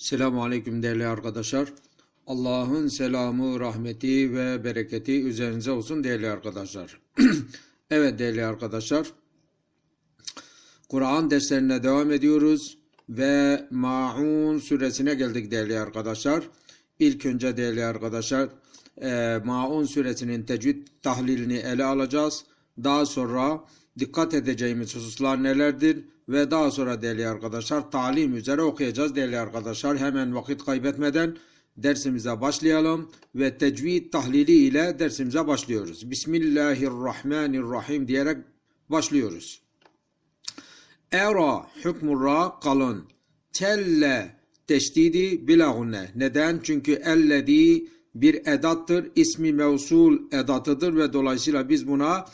Selamun Aleyküm değerli arkadaşlar. Allah'ın selamı, rahmeti ve bereketi üzerinize olsun değerli arkadaşlar. evet değerli arkadaşlar. Kur'an derslerine devam ediyoruz ve Maun suresine geldik değerli arkadaşlar. İlk önce değerli arkadaşlar e, Maun suresinin tecvid tahlilini ele alacağız. Daha sonra dikkat edeceğimiz hususlar nelerdir ve daha sonra değerli arkadaşlar talim üzere okuyacağız değerli arkadaşlar. Hemen vakit kaybetmeden dersimize başlayalım ve tecvid tahlili ile dersimize başlıyoruz. Bismillahirrahmanirrahim diyerek başlıyoruz. Era hükmurra kalın. Telle teşdidi bilagunne. Neden? Çünkü ellezi bir edattır. ismi mevsul edatıdır ve dolayısıyla biz buna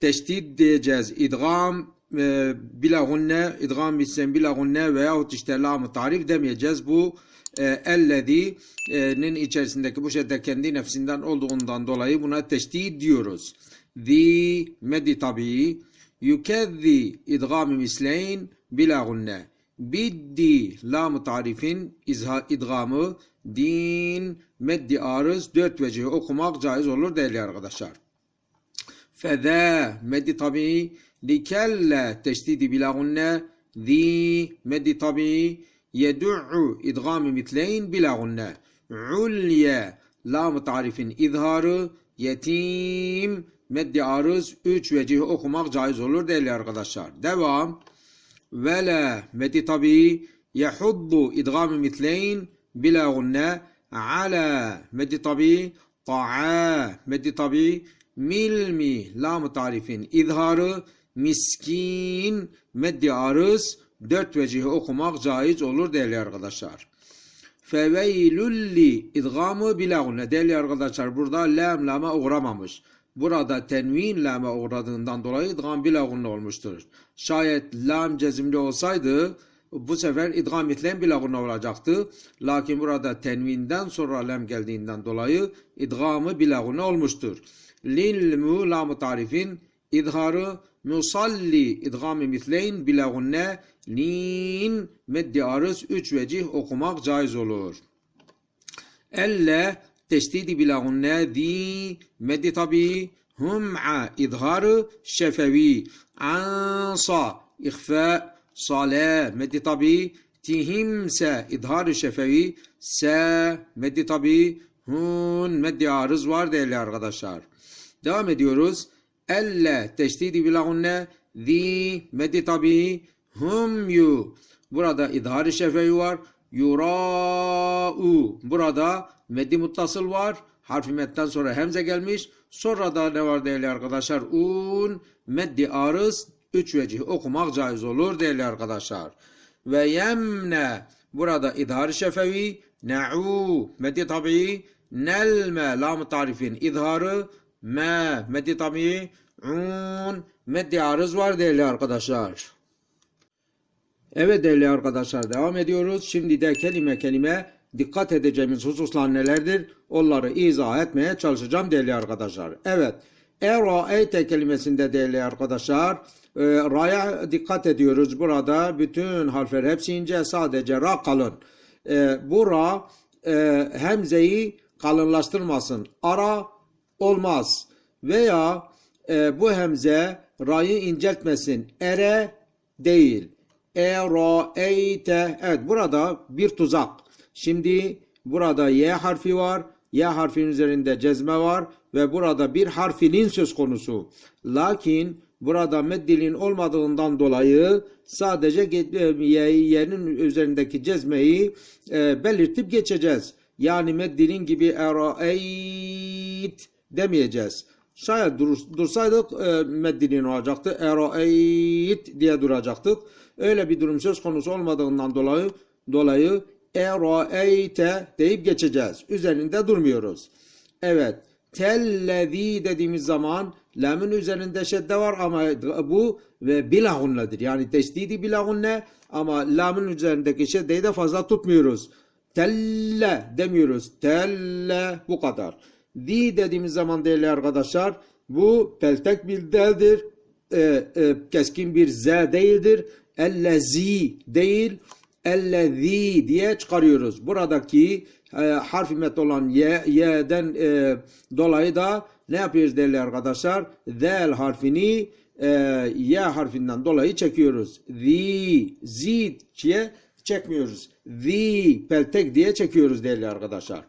teşdid diyeceğiz. İdgam e, bilagunne, idgam bitsen bilagunne veyahut işte lam tarif demeyeceğiz. Bu e, ellezi'nin içerisindeki bu şeyde kendi nefsinden olduğundan dolayı buna teşdid diyoruz. Zi medi tabii yükezzi idgam misleyn bila gunne. Biddi lam tarifin izha, idgamı din meddi arız dört vecihi okumak caiz olur değerli arkadaşlar. Feze meddi tabii likelle teşdidi bila gunne zi meddi tabii yed'u idgam mitleyn bila gunne. Ulye lam tarifin izharı yetim meddi arız üç vecih okumak caiz olur değerli arkadaşlar. Devam. Vele meddi tabi yahuddu idgam mitleyn bila gunne ala meddi tabi ta'a meddi tabi milmi lam tarifin izharı miskin meddi arız dört vecihi okumak caiz olur değerli arkadaşlar. Feveylülli idgamı bila gunne değerli arkadaşlar burada lam lama uğramamış. Burada tenvin lama uğradığından dolayı idgam bila gunne olmuştur. Şayet lam cezimli olsaydı bu sefer idgam itlen bila gunne olacaktı. Lakin burada tenvinden sonra lam geldiğinden dolayı idgamı bila gunne olmuştur. Lil mu lam tarifin izharı musalli idgam-ı misleyn nin meddi arız üç vecih okumak caiz olur. Elle teşdidi gunne zi meddi tabi hum'a izharı şefevi ansa ihfa sale meddi tabi tihimse izharı şefevi se meddi tabi hun meddi arız var değerli arkadaşlar. Devam ediyoruz. Elle teşdidi bila gunne zi meddi tabi hum yu. Burada idhar-ı şefevi var. Yura'u. Burada meddi muttasıl var. Harfi metten sonra hemze gelmiş. Sonra da ne var değerli arkadaşlar? Un, meddi arız, üç vecih okumak caiz olur değerli arkadaşlar. Ve yemne. Burada idhar-ı şefevi. Ne'u. Meddi tabi. Nelme. Lam-ı tarifin idharı. Me. Meddi tabi. Un. Meddi arız var değerli arkadaşlar. Evet değerli arkadaşlar devam ediyoruz. Şimdi de kelime kelime dikkat edeceğimiz hususlar nelerdir? Onları izah etmeye çalışacağım değerli arkadaşlar. Evet. Eraeyte kelimesinde değerli arkadaşlar e, ra'ya dikkat ediyoruz. Burada bütün harfler hepsi ince sadece ra kalın. E, bu ra e, hemzeyi kalınlaştırmasın. Ara olmaz. Veya e, bu hemze ra'yı inceltmesin. Ere değil. Eraeyte. Evet burada bir tuzak. Şimdi burada Y harfi var. Y harfinin üzerinde cezme var. Ve burada bir harfinin söz konusu. Lakin burada meddilin olmadığından dolayı sadece Y'nin üzerindeki cezmeyi e, belirtip geçeceğiz. Yani meddilin gibi eraeyt demeyeceğiz. Şayet dur, dursaydık e, meddilin olacaktı. Eraeyt diye duracaktık. Öyle bir durum söz konusu olmadığından dolayı dolayı eraeyte deyip geçeceğiz. Üzerinde durmuyoruz. Evet. Tellezi dediğimiz zaman lamın üzerinde şedde var ama bu ve bilagunnedir. Yani teşdidi bilagunne ama lamın üzerindeki şeddeyi de fazla tutmuyoruz. Telle demiyoruz. Telle bu kadar. Di dediğimiz zaman değerli arkadaşlar bu peltek bir deldir. E, e, keskin bir z değildir. Ellezi değil. ellezî diye çıkarıyoruz. Buradaki e, harf met olan ye, y'den e, dolayı da ne yapıyoruz değerli arkadaşlar? Zel harfini e, y harfinden dolayı çekiyoruz. Zi, zi diye çekmiyoruz. Zi, peltek diye çekiyoruz değerli arkadaşlar.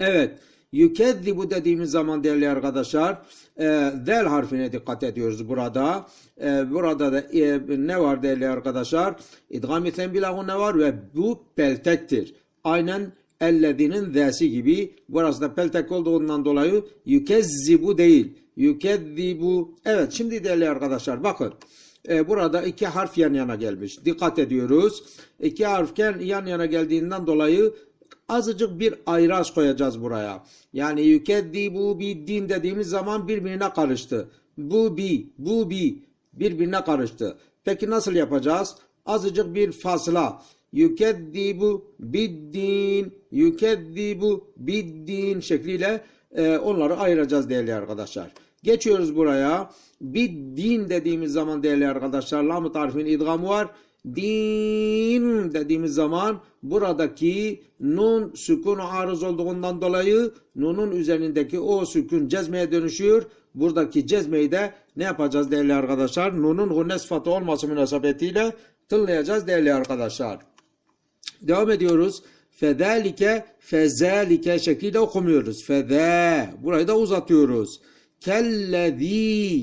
Evet. Yükezzibu dediğimiz zaman değerli arkadaşlar e, zel harfine dikkat ediyoruz burada. E, burada da e, ne var değerli arkadaşlar? İdgam-ı senbilahu ne var ve bu peltektir. Aynen ellezinin z'si gibi. Burası da peltek olduğundan dolayı yükezzibu değil. Yükezzibu. Evet şimdi değerli arkadaşlar bakın. E, burada iki harf yan yana gelmiş. Dikkat ediyoruz. İki harfken yan yana geldiğinden dolayı azıcık bir ayraç koyacağız buraya. Yani yükeddi bu bir din dediğimiz zaman birbirine karıştı. Bu bi, bu bi birbirine karıştı. Peki nasıl yapacağız? Azıcık bir fasla. Yükeddibu biddin, yükeddibu biddin şekliyle e, onları ayıracağız değerli arkadaşlar. Geçiyoruz buraya. Biddin dediğimiz zaman değerli arkadaşlar lam-ı tarifin idgamı var din dediğimiz zaman buradaki nun sükun arız olduğundan dolayı nunun üzerindeki o sükun cezmeye dönüşüyor. Buradaki cezmeyi de ne yapacağız değerli arkadaşlar? Nunun hunne sıfatı olması münasebetiyle tınlayacağız değerli arkadaşlar. Devam ediyoruz. Fedalike, fezalike şekliyle okumuyoruz. Fede. Burayı da uzatıyoruz. Kellezi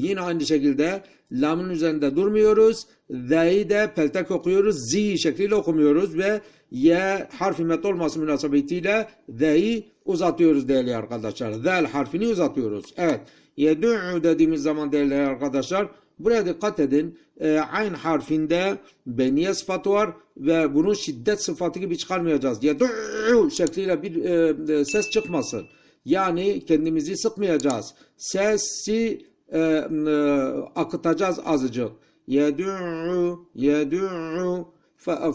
yine aynı şekilde lamın üzerinde durmuyoruz. Z'yi de peltek okuyoruz. Z şekliyle okumuyoruz ve Y harfi met olması münasebetiyle Z'yi uzatıyoruz değerli arkadaşlar. Zel harfini uzatıyoruz. Evet. Yed'u dediğimiz zaman değerli arkadaşlar buraya dikkat edin. E, ayn harfinde beniye sıfatı var ve bunu şiddet sıfatı gibi çıkarmayacağız. Yed'u şekliyle bir e, ses çıkmasın. Yani kendimizi sıkmayacağız. Sesi e, e, akıtacağız azıcık. Yed'u, yed'u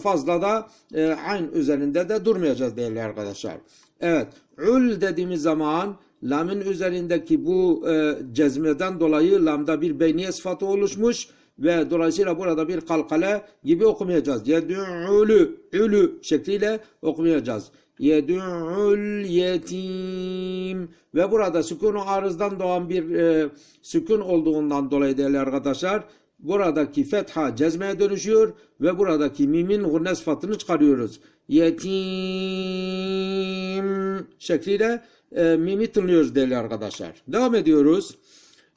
fazla da e, ayn üzerinde de durmayacağız değerli arkadaşlar. Evet, ül dediğimiz zaman lamın üzerindeki bu e, cezmeden dolayı lamda bir beyniye sıfatı oluşmuş ve dolayısıyla burada bir kalkale gibi okumayacağız. Yed'ülü, ülü şekliyle okumayacağız. Yed'ül yetim ve burada sükun arızdan doğan bir e, sükun olduğundan dolayı değerli arkadaşlar buradaki fetha cezmeye dönüşüyor ve buradaki mimin gunne sıfatını çıkarıyoruz. Yetim şekliyle e, mimi tınlıyoruz değerli arkadaşlar. Devam ediyoruz.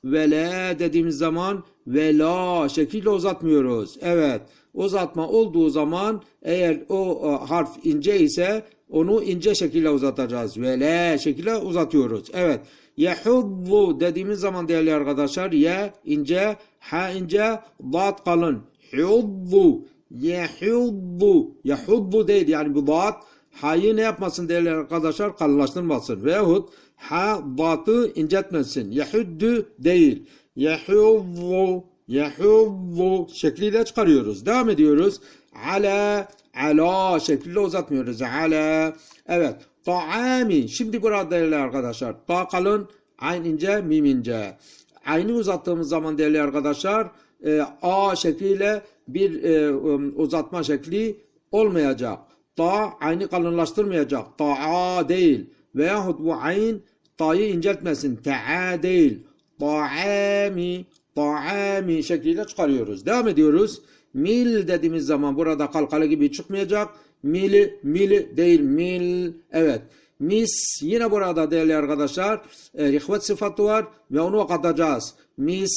Vele dediğimiz zaman vela şekilde uzatmıyoruz. Evet uzatma olduğu zaman eğer o harf ince ise onu ince şekilde uzatacağız. Vele şekilde uzatıyoruz. Evet. Yehubbu dediğimiz zaman değerli arkadaşlar ye ince, ha ince, dat kalın. Hubbu, yehubbu, yehubbu değil yani bu dat ha'yı ne yapmasın değerli arkadaşlar kalınlaştırmasın. Veyahut ha datı incetmesin. Yehuddu değil. Yehubbu, yehubbu şekliyle çıkarıyoruz. Devam ediyoruz. Ala, ala şekliyle uzatmıyoruz. Ala, evet. Ta'ami. Şimdi burada değerli arkadaşlar. Ta kalın, ayn ince, mim ince. Aynı uzattığımız zaman değerli arkadaşlar e, A şekliyle bir e, um, uzatma şekli olmayacak. Ta aynı kalınlaştırmayacak. Ta'a değil. Veyahut bu ayn ta'yı inceltmesin. Ta'a değil. Ta'ami, ta'ami şekliyle çıkarıyoruz. Devam ediyoruz. Mil dediğimiz zaman burada kalkalı gibi çıkmayacak. Mili, mili değil mil. Evet. Mis yine burada değerli arkadaşlar e, rihvet sıfatı var ve onu okutacağız. Mis,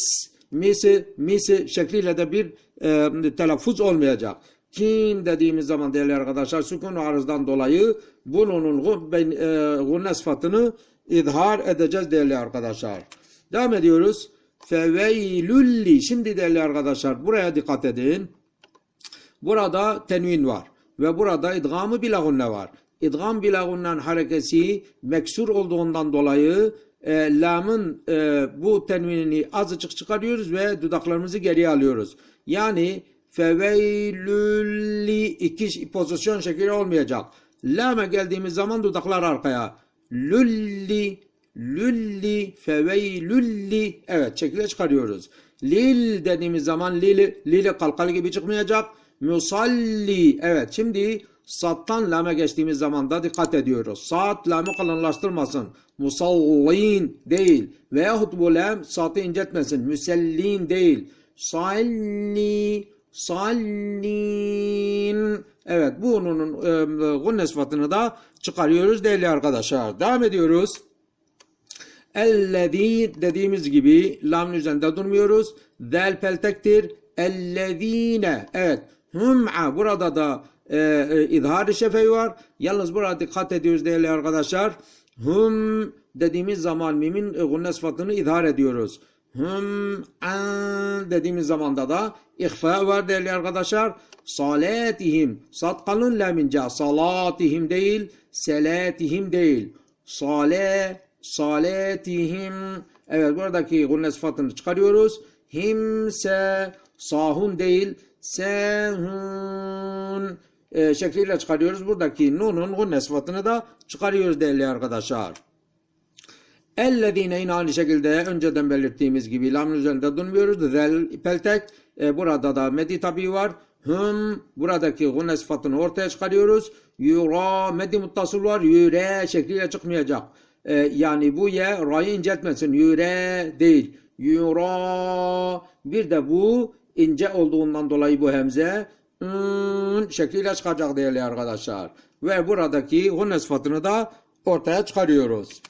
misi, misi şekliyle de bir e, telaffuz olmayacak. Kim dediğimiz zaman değerli arkadaşlar sükun arızdan dolayı bunun gunne sıfatını idhar edeceğiz değerli arkadaşlar. Devam ediyoruz. Feveylülli. Şimdi değerli arkadaşlar buraya dikkat edin. Burada tenvin var. Ve burada idgamı bilagunne var. İdgam bilagunnan harekesi meksur olduğundan dolayı e, lamın e, bu tenvinini azıcık çıkarıyoruz ve dudaklarımızı geriye alıyoruz. Yani feveylülli iki pozisyon şekli olmayacak. Lame geldiğimiz zaman dudaklar arkaya. Lülli, lülli, feveylülli. Evet şekilde çıkarıyoruz. Lil dediğimiz zaman lili, lili kalkalı gibi çıkmayacak Musalli. Evet şimdi sattan lame geçtiğimiz zaman da dikkat ediyoruz. Saat lamı kalınlaştırmasın. Musallin değil. Veyahut bu lam saatı inceltmesin. Müsellin değil. Salli, sallin. Evet bunun e, gunne sıfatını da çıkarıyoruz değerli arkadaşlar. Devam ediyoruz. Ellezî dediğimiz gibi lamın üzerinde durmuyoruz. Zel peltektir. Ellezîne. Evet. Hüm'a. Burada da e, e, izhar-ı şefeyi var. Yalnız burada dikkat ediyoruz değerli arkadaşlar. Hüm dediğimiz zaman mimin e, gunne sıfatını izhar ediyoruz. Hüm an dediğimiz zamanda da ihfa var değerli arkadaşlar. Salatihim. Sad kalın lamince. Salatihim değil. Selatihim değil. Sale, salatihim. Evet buradaki gunne sıfatını çıkarıyoruz. Himse, sahun değil. Sehun e, şekliyle çıkarıyoruz. Buradaki nunun gunne sıfatını da çıkarıyoruz değerli arkadaşlar. Ellezine yine aynı şekilde önceden belirttiğimiz gibi lamın üzerinde durmuyoruz. Zel peltek e, burada da medi tabi var. Hüm buradaki gunne sıfatını ortaya çıkarıyoruz. Yura medi muttasıl var. Yüre şekliyle çıkmayacak. E, yani bu ye ra'yı inceltmesin. Yüre değil. Yura bir de bu ince olduğundan dolayı bu hemze ın şekliyle çıkacak değerli arkadaşlar. Ve buradaki gunne sıfatını da ortaya çıkarıyoruz.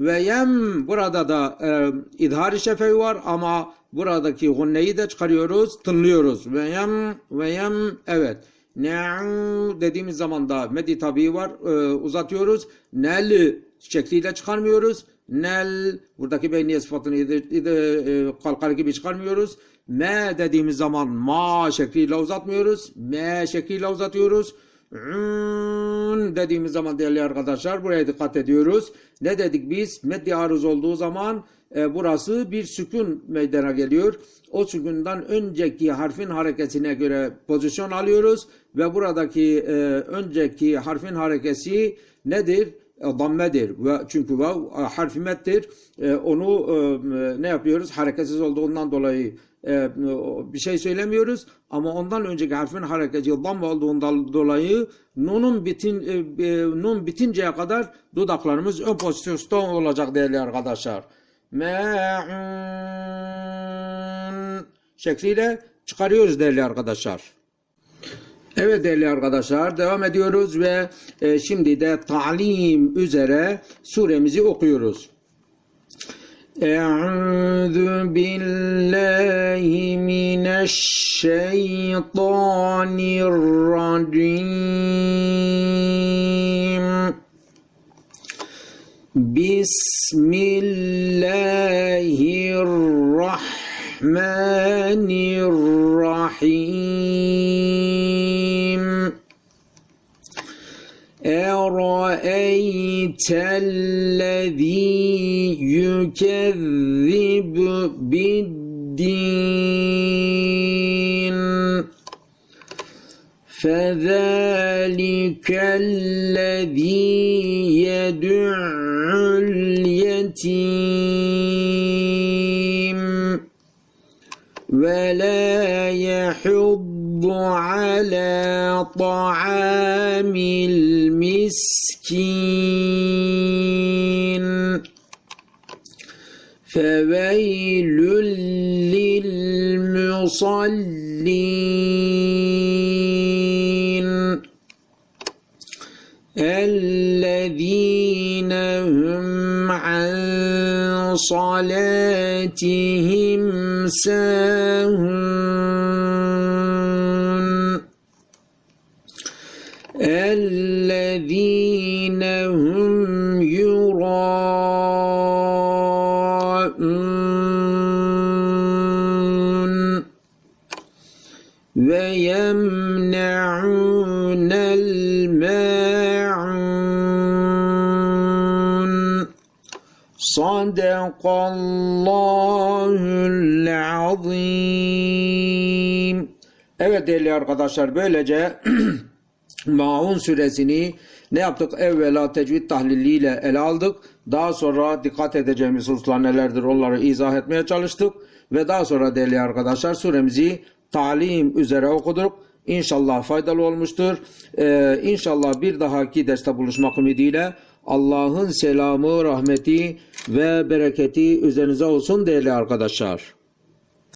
Ve yem burada da e, idhar-ı şefeyi var ama buradaki gunneyi de çıkarıyoruz, tınlıyoruz. Ve yem ve yem evet. Ne'u dediğimiz zaman da medi tabi var, e, uzatıyoruz. Nel şekliyle çıkarmıyoruz. Nel buradaki beyniye sıfatını e, kalkar gibi çıkarmıyoruz. Me dediğimiz zaman ma şekliyle uzatmıyoruz. Me şekliyle uzatıyoruz. Ün dediğimiz zaman değerli arkadaşlar buraya dikkat ediyoruz. Ne dedik biz? Meddi arız olduğu zaman e, burası bir sükun meydana geliyor. O sükundan önceki harfin hareketine göre pozisyon alıyoruz ve buradaki e, önceki harfin harekesi nedir? Dammedir. Ve çünkü vav harfi mettir. E, onu e, ne yapıyoruz? Hareketsiz olduğundan dolayı e, bir şey söylemiyoruz ama ondan önceki harfin hareketi damme olduğundan dolayı nunun bitin nun bitinceye kadar dudaklarımız ön pozisyonda olacak değerli arkadaşlar. Me'un şekliyle çıkarıyoruz değerli arkadaşlar. Evet değerli arkadaşlar devam ediyoruz ve e, şimdi de talim üzere suremizi okuyoruz. Euzu billahi mineşşeytanirracim. Bismillahirrahmanirrahim. أرأيت الذي يكذب بالدين؟ فذلك الذي يدع اليتيم. على طعام المسكين. فويل للمصلين. الذين هم عن صلاتهم ساهون. الذين هم يراءون ويمنعون الماعون صدق الله العظيم Evet değerli arkadaşlar böylece Maun suresini ne yaptık? Evvela tecvid tahliliyle ele aldık. Daha sonra dikkat edeceğimiz hususlar nelerdir onları izah etmeye çalıştık. Ve daha sonra değerli arkadaşlar suremizi talim üzere okuduk. İnşallah faydalı olmuştur. Ee, inşallah bir dahaki derste buluşmak ümidiyle Allah'ın selamı, rahmeti ve bereketi üzerinize olsun değerli arkadaşlar.